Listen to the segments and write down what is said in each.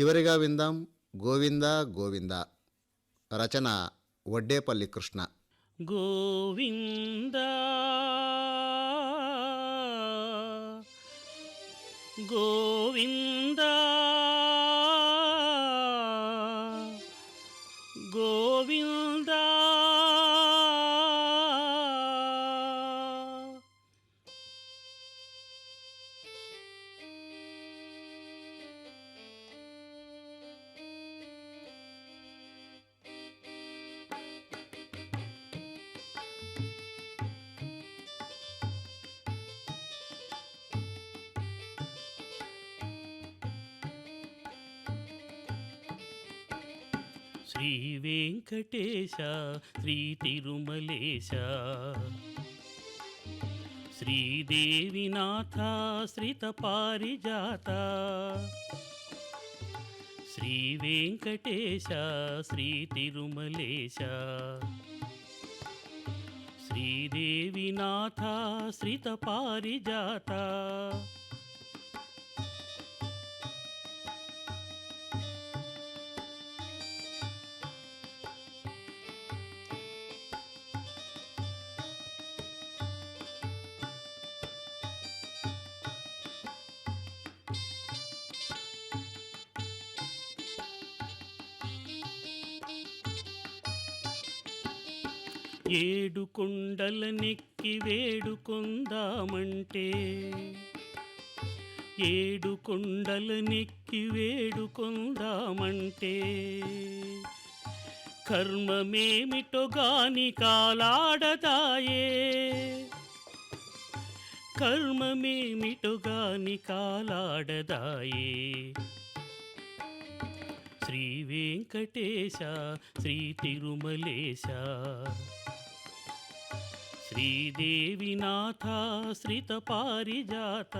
చివరిగా విందాం. గోవింద గోవింద. రచన వడ్డేపల్లి కృష్ణ. గోవింద. గోవింద. శ్రీ వెంకటేశ శ్రీ తిరుమలేశ శ్రీదేవినాథ శ్రిత పారిజాత శ్రీ వెంకటేశ శ్రీ తిరుమలేశ శ్రీదేవినాథ శ్రిత పారిజాత ఏడు కొండల నెక్కి వేడుకొందామంటే ఏడు కొండల నెక్కి వేడుకొందామంటే కర్మమేమిటో గాని కాలాడదాయే కర్మమేమిటో గాని కాలాడదాయే శ్రీ వెంకటేశ శ్రీ తిరుమలేశ శ్రీదేవినాథ శ్రిత పారిజాత.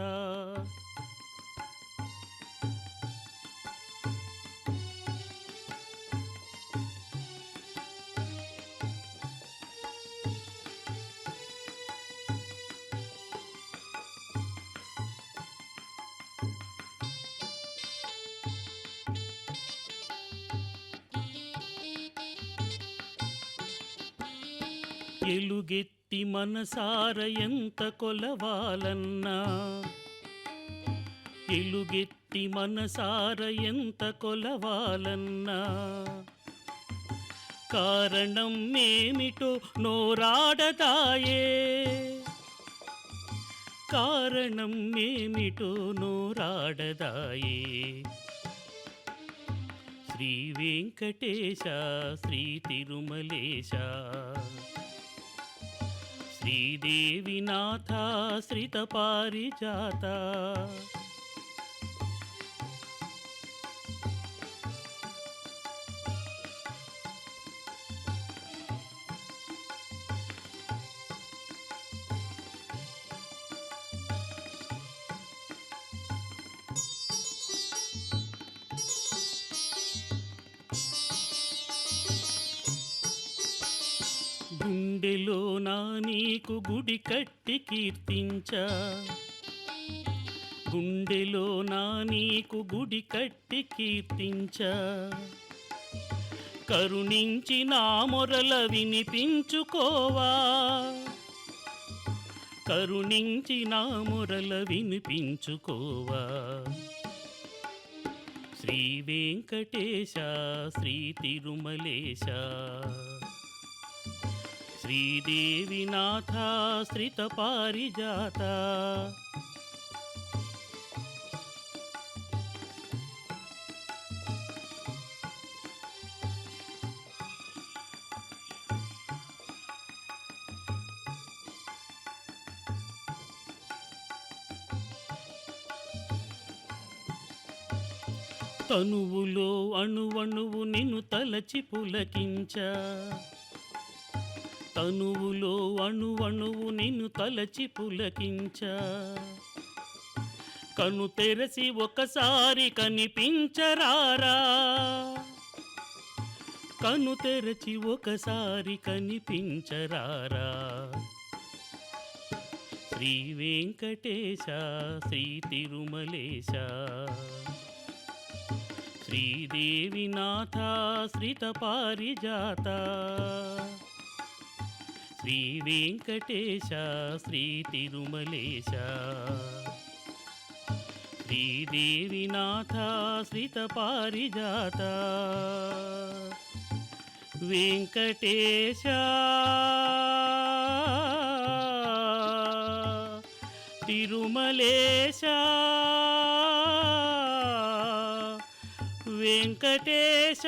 ఎలుగెత్తి మనసార ఎంత కొలవాలన్నా? ఎలుగెత్తి మనసార ఎంత కొలవాలన్నా? కారణం ఏమిటో నోరాడతాయే? కారణం ఏమిటో నోరాడదాయే శ్రీ వెంకటేశ శ్రీ తిరుమలేశ శ్రీదేవినాథ శ్రిత గుండెలో నా నీకు గుడి కట్టి కీర్తించ. గుండెలో నా నీకు గుడి కట్టి కీర్తించ. కరుణించి నా మొరల వినిపించుకోవా. కరుణించి నా మొరల వినిపించుకోవా. శ్రీ వెంకటేశ శ్రీ తిరుమలేశ. శ్రీదేవినాథ శ్రిత పారిజాత. తనువులో అణువణువు నిన్ను తలచి పులకించ. తనువులో అణువణువు నిన్ను తలచి పులకించ. కను తెరసి ఒకసారి కనిపించరారా. కను తెరచి ఒకసారి కనిపించరారా. శ్రీ వెంకటేశ శ్రీ తిరుమలేశ. శ్రీదేవినాథ శ్రీత పారిజాత శ్రీ వెంకటేశ శ్రీ తిరుమలేశ. శ్రీదేవినాథ శ్రిత పారిజాత. వెంకటేశ. తిరుమలేశ. వెంకటేశ.